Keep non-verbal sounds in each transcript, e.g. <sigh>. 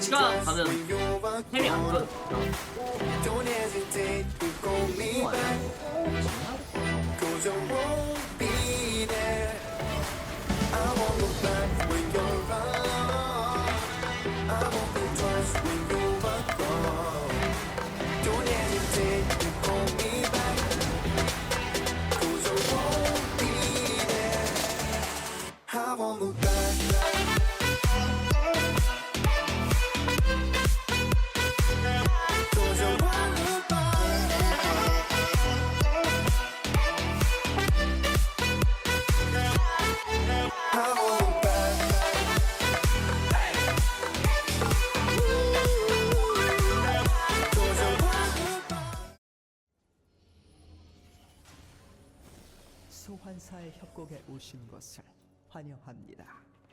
시간 가면 템이 안 gone. 돼. 소환사의 협곡에 오신 것을 환영합니다.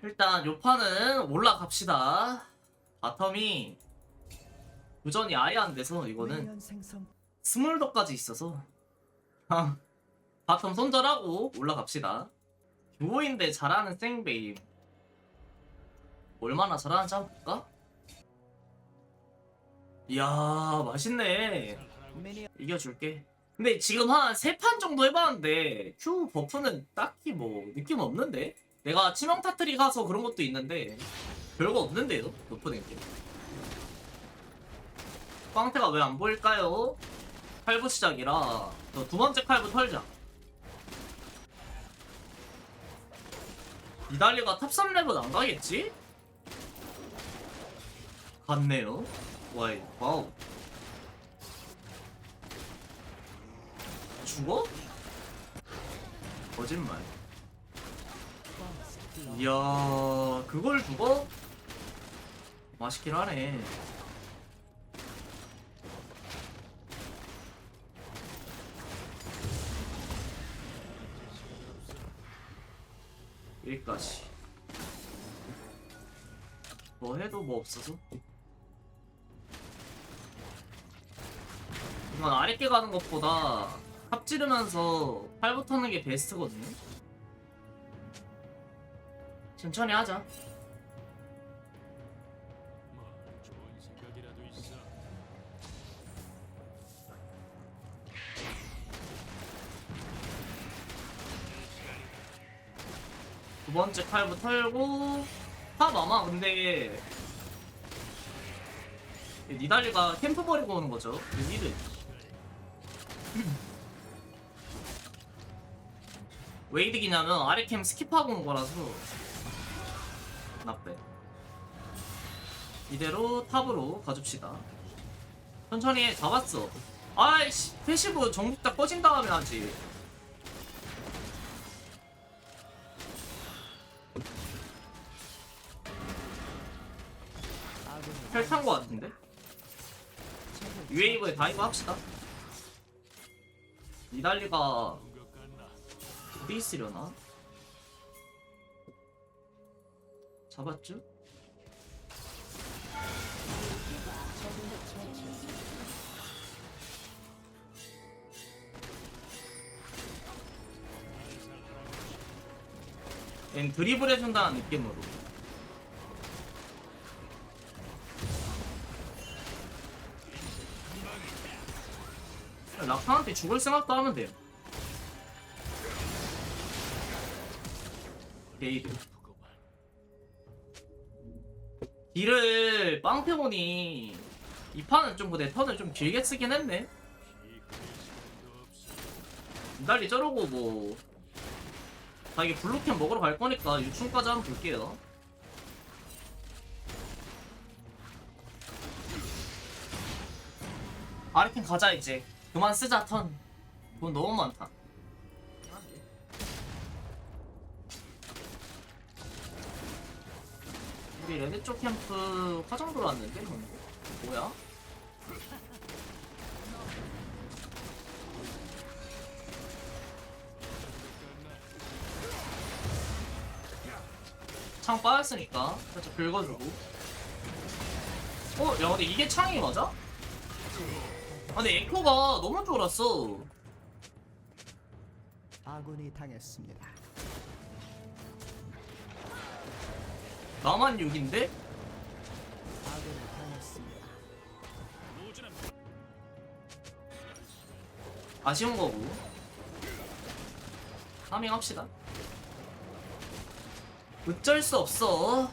일단 요 판은 올라갑시다. 바텀이 도전이 아예 안 돼서 이거는 생성 스몰더까지 있어서 아, 바텀 손절하고 올라갑시다. 듀오인데 잘하는 생베임 얼마나 잘하는지 한번 볼까? 이야 맛있네 미니 이겨줄게 근데 지금 한 세 판 정도 해봤는데 Q 버프는 딱히 뭐 느낌 없는데? 내가 치명 타트리 가서 그런 것도 있는데 별거 없는데요 높은 게 빵태가 왜 안 보일까요? 칼부 시작이라. 저두 번째 칼부 털자. 이달리가 탑 3 레벨 안 가겠지? 갔네요. 와이 와우 죽어? 거짓말 이야 그걸 죽어? 맛있긴 하네 여기까지 뭐 해도 뭐 없어서 이건 아랫게 가는 것보다 탑 찌르면서 팔 붙는 게 베스트거든요. 천천히 하자. 두 번째 칼부 털고 탑 아마 근데 니달리가 캠프 버리고 오는 거죠. 그미 드왜 이득이냐면 아래 캠 스킵하고 온 거라서 나빼 이대로 탑으로 가줍시다 천천히 해 잡았어 아이씨 패시브 전국 다 꺼진 다음에 하지 혈탄 거 같은데? 웨이브에 다이브 합시다. 같나? 어디 있으려나? 잡았죠? 얜 드리블 해준다는 느낌으로 라카한테 죽을 생각도 하면 돼요 게이드 딜을 빵태곤이 이 판은 좀 근데 턴을 좀 길게 쓰긴 했네. 달리 저러고 뭐. 아, 이게 블루캠 먹으러 갈 거니까 유충까지 한번 볼게요. 아르킨 가자 이제. 그만 쓰자 턴. 돈 너무 많다 우리 레드 쪽 캠프 화정 들어왔는데 뭐야? 창 빠졌으니까 살짝 긁어주고 어? 야 근데 이게 창이 맞아? 아 근데 에코가 너무 쫄았어 아군이 당했습니다. 나만 6인데? 아군이 당했습니다. 아쉬운 거고. 파밍 합시다. 어쩔 수 없어.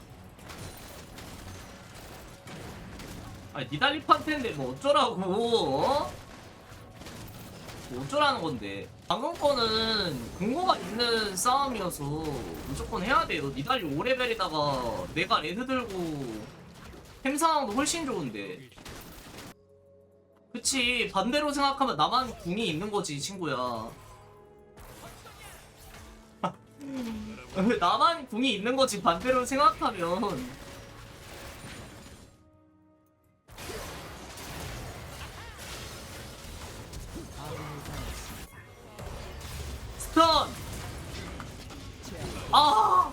아니, 니달리 판테인데 뭐 어쩌라고, 어? 뭐 어쩌라는 건데. 방금 거는 근거가 있는 싸움이어서 무조건 해야 돼. 너 니달리 5레벨에다가 내가 레드 들고 템 상황도 훨씬 좋은데. 그치 반대로 생각하면 나만 궁이 있는 거지 친구야 <laughs> 나만 궁이 있는 거지 반대로 생각하면 아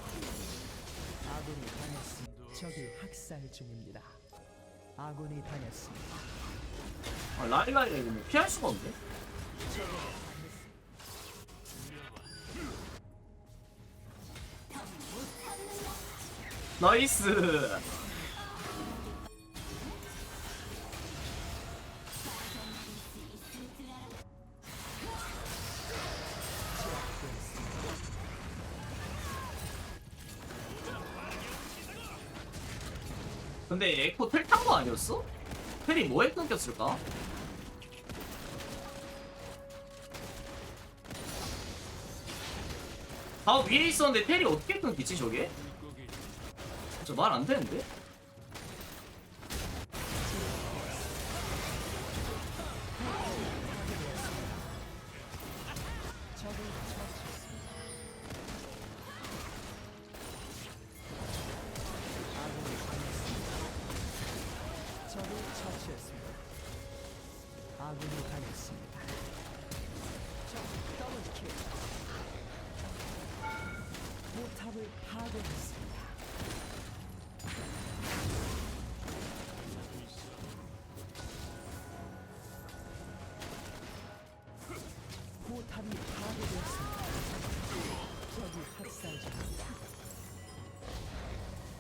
아군이 당했습니다. 적이 학살 중입니다. 아군이 당했습니다. 아, 라일라이가 이거 뭐 피할 수가 없네 나이스 근데 에코 텔 탄 거 아니었어? 텔이 뭐에 끊겼을까? 아 위에 있었는데 텔이 어떻게 끊기지 저게? 저 말 안 되는데?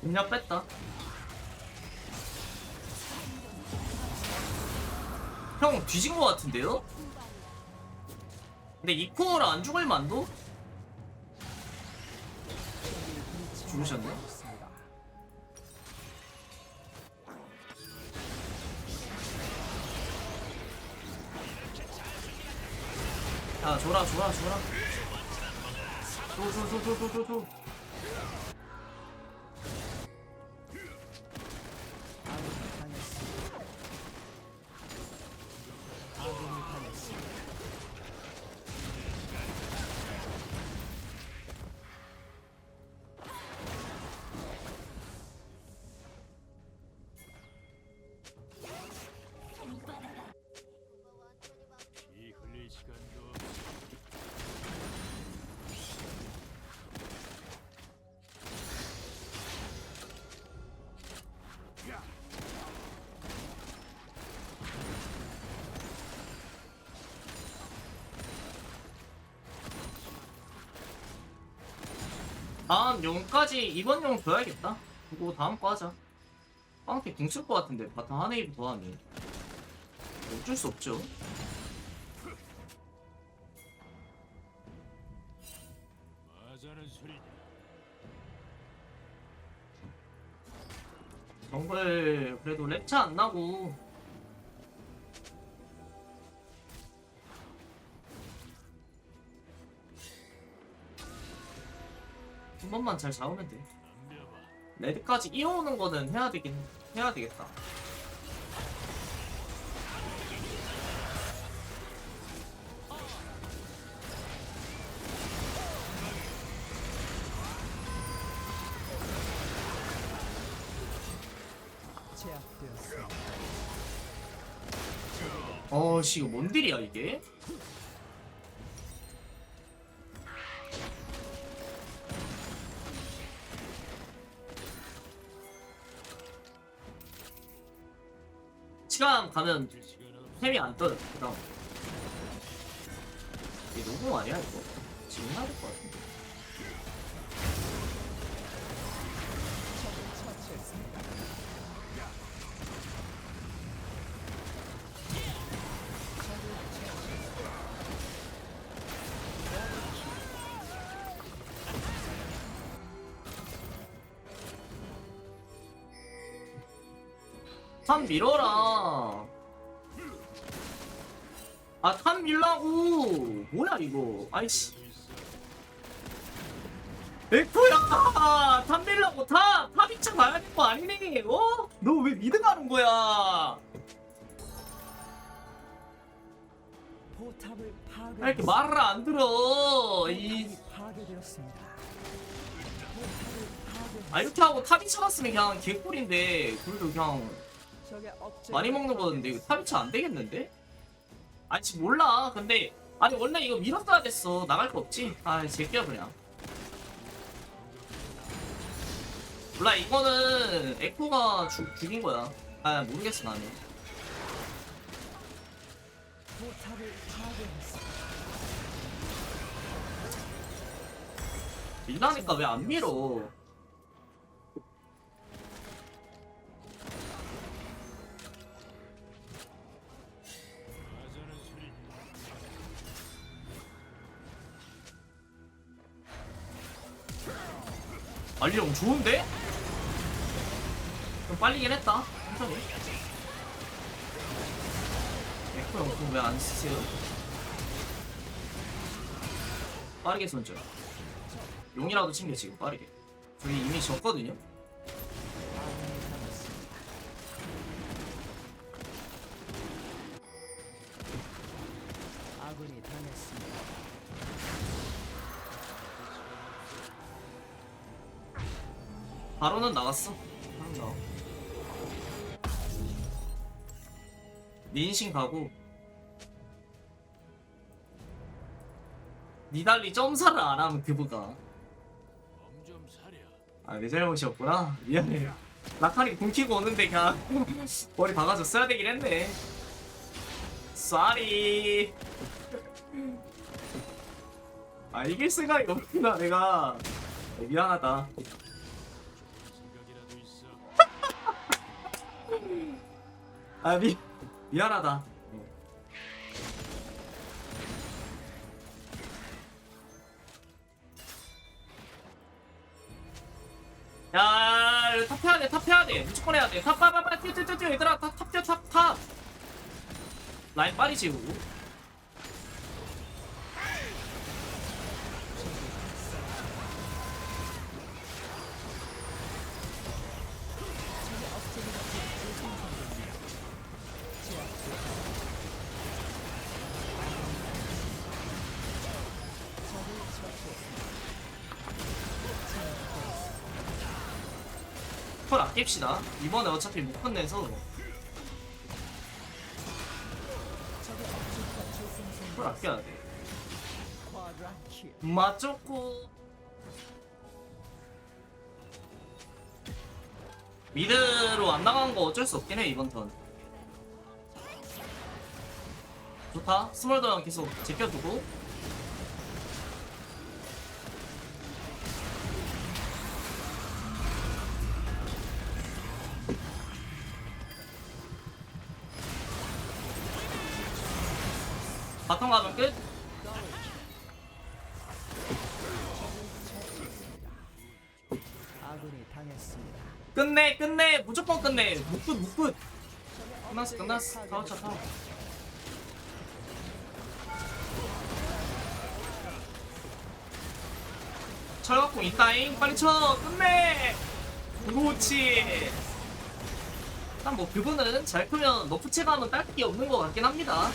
음력 뺐다 형 뒤진 거 같은데요? 근데 이코어를 안 죽을 만도? 죽으셨네? 야 줘라 줘라 줘라 줘줘줘줘줘줘 다음 용까지 이번 용 줘야겠다. 그리고 다음 거 하자. 빵태 궁쓸 것 같은데 바텀 하네이브 더하니 어쩔 수 없죠. 정글 그래도 랩차 안 나고 한 번만 잘 잡으면 돼 레드까지 이어오는 거는 해야 되긴 해야 되겠다. 어씨 이거 뭔 딜이야 이게? 시간 가면 템이 안 떠요. 그다음. 이게 녹음 아니야 이거? 지금 해야 될 것 같은데 탑 밀어라 아탑 밀라고 뭐야 이거 아이씨 에코야 탑 밀라고 탑! 탑 2차 가야 될 거 아니네 어? 너 왜 미드 가는 거야. 왜 이렇게 말을 안 들어 이. 아 이렇게 하고 탑 2차 갔으면 그냥 개꿀인데 그래도 그냥. 많이 먹는 거는데 이거 탑 2차 안 되겠는데? 아니 지금 몰라. 근데 아니 원래 이거 밀었어야 됐어. 나갈 거 없지? 아 제끼야 그냥. 몰라 이거는 에코가 죽, 죽인 거야. 아 모르겠어 나는. 밀라니까 왜 안 밀어 알리령 좋은데? 좀 빨리긴 했다 천천히 에코 형 왜안 쓰세요? 빠르게 손절 용이라도 챙겨 지금 빠르게 저희 이미 졌거든요 바로는 나갔어. 바로 나와. 민신 가고. 니달리 점사를 안 하면 그부가. 아 내 잘못이었구나. 미안해. 라칸이 공 키고 오는데 그냥 <laughs> 머리 박아줬어야 되긴 했네. 쏘리. 아 이길 생각이 없구나 내가. 네, 미안하다 아 미, 미안하다 야, 탑 해야 돼, 탑 해야 돼. 무조건 해야 돼. 탑, 빨리, 빨리, 빨리, 뛰어, 뛰어, 뛰어, 얘들아, 탑, 탑, 뛰어, 탑, 탑. 라인 빨리 지우고. 털 아낍시다. 이번에 어차피 못 끝내서. 털 아껴야 돼. 맞췄고. 미드로 안 나간 거 어쩔 수 없긴 해, 이번 턴. 좋다. 스몰더랑 계속 제껴두고. 바텀 가면 끝. 끝내 끝내! 무조건 끝내! 묵굿 묵굿 끝났어 끝났어. 타워차 타워 철갑공 있다잉. 빨리 쳐! 끝내! 그렇지. 일단 뭐 그분은 잘 크면 너프 체감은 딸게 없는 것 같긴 합니다